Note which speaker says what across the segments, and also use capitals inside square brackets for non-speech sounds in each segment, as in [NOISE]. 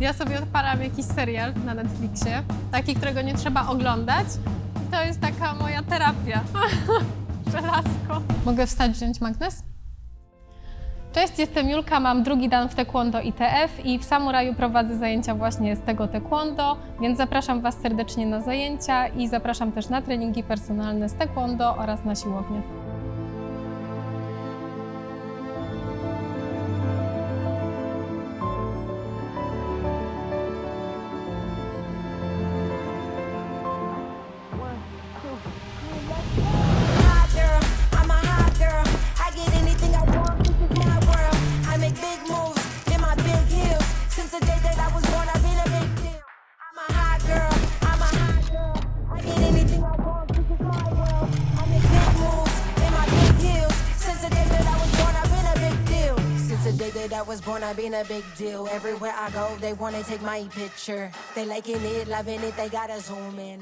Speaker 1: Ja sobie odpalam jakiś serial na Netflixie, taki, którego nie trzeba oglądać. I to jest taka moja terapia. [LAUGHS] Żelazko. Mogę wstać, wziąć magnes? Cześć, jestem Julka, mam drugi dan w Taekwondo ITF i w Samuraju prowadzę zajęcia właśnie z tego Taekwondo, więc zapraszam Was serdecznie na zajęcia i zapraszam też na treningi personalne z Taekwondo oraz na siłownię.
Speaker 2: I was born, been a big deal. Everywhere I go, they wanna take my picture. They liking it, loving it. They gotta zoom in.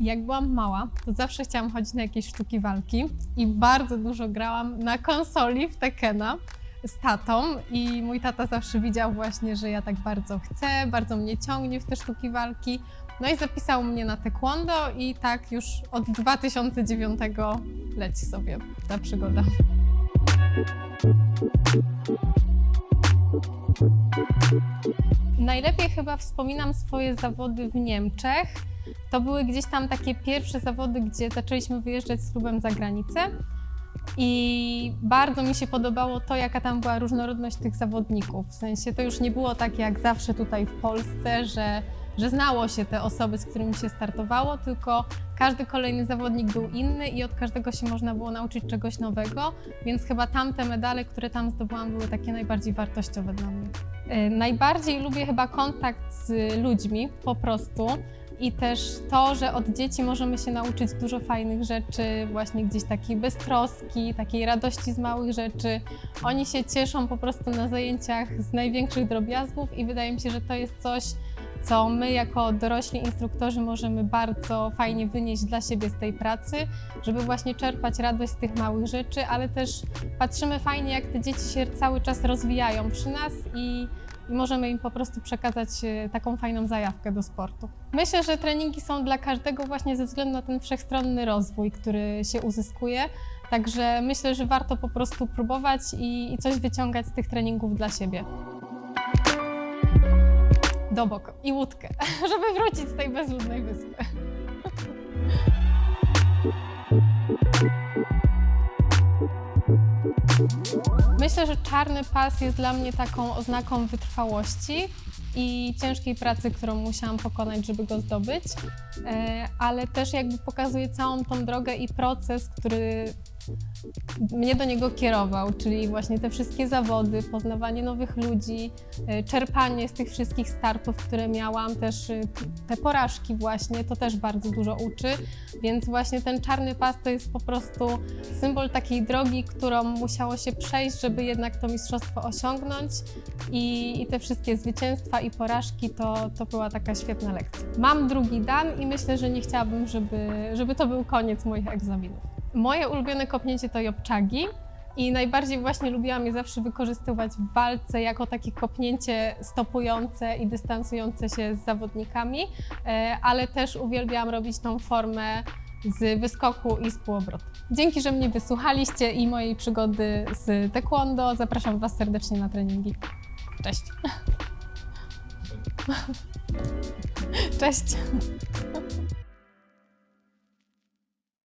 Speaker 1: Jak byłam mała, to zawsze chciałam chodzić na jakieś sztuki walki i bardzo dużo grałam na konsoli w Tekena z tatą i mój tata zawsze widział właśnie, że ja tak bardzo chcę, bardzo mnie ciągnie w te sztuki walki. No i zapisał mnie na taekwondo i tak już od 2009 leci sobie ta przygoda. Najlepiej chyba wspominam swoje zawody w Niemczech. To były gdzieś tam takie pierwsze zawody, gdzie zaczęliśmy wyjeżdżać z klubem za granicę. I bardzo mi się podobało to, jaka tam była różnorodność tych zawodników. W sensie to już nie było tak jak zawsze tutaj w Polsce, że, że znało się te osoby, z którymi się startowało, tylko każdy kolejny zawodnik był inny i od każdego się można było nauczyć czegoś nowego. Więc chyba tamte medale, które tam zdobyłam, były takie najbardziej wartościowe dla mnie. Y, Najbardziej lubię chyba kontakt z ludźmi po prostu i też to, że od dzieci możemy się nauczyć dużo fajnych rzeczy, właśnie gdzieś takiej beztroski, takiej radości z małych rzeczy. Oni się cieszą po prostu na zajęciach z największych drobiazgów i wydaje mi się, że to jest coś, co my jako dorośli instruktorzy możemy bardzo fajnie wynieść dla siebie z tej pracy, żeby właśnie czerpać radość z tych małych rzeczy, ale też patrzymy fajnie, jak te dzieci się cały czas rozwijają przy nas i i możemy im po prostu przekazać e, taką fajną zajawkę do sportu. Myślę, że treningi są dla każdego właśnie ze względu na ten wszechstronny rozwój, który się uzyskuje. Także myślę, że warto po prostu próbować i, i coś wyciągać z tych treningów dla siebie. Do boku i łódkę, [LAUGHS] żeby wrócić z tej bezludnej wyspy. Myślę, że czarny pas jest dla mnie taką oznaką wytrwałości i ciężkiej pracy, którą musiałam pokonać, żeby go zdobyć, E, ale też jakby pokazuje całą tą drogę i proces, który mnie do niego kierował, czyli właśnie te wszystkie zawody, poznawanie nowych ludzi, e, czerpanie z tych wszystkich startów, które miałam, też e, te porażki właśnie, to też bardzo dużo uczy, więc właśnie ten czarny pas to jest po prostu symbol takiej drogi, którą musiało się przejść, żeby jednak to mistrzostwo osiągnąć i, i te wszystkie zwycięstwa i porażki to, to była taka świetna lekcja. Mam drugi dan i myślę, że nie chciałabym, żeby, żeby to był koniec moich egzaminów. Moje ulubione kopnięcie to jobczagi. I najbardziej właśnie lubiłam je zawsze wykorzystywać w walce jako takie kopnięcie stopujące i dystansujące się z zawodnikami, e, ale też uwielbiałam robić tą formę z wyskoku i z półobrotu. Dzięki, że mnie wysłuchaliście i mojej przygody z taekwondo. Zapraszam Was serdecznie na treningi. Cześć. [LAUGHS] Cześć.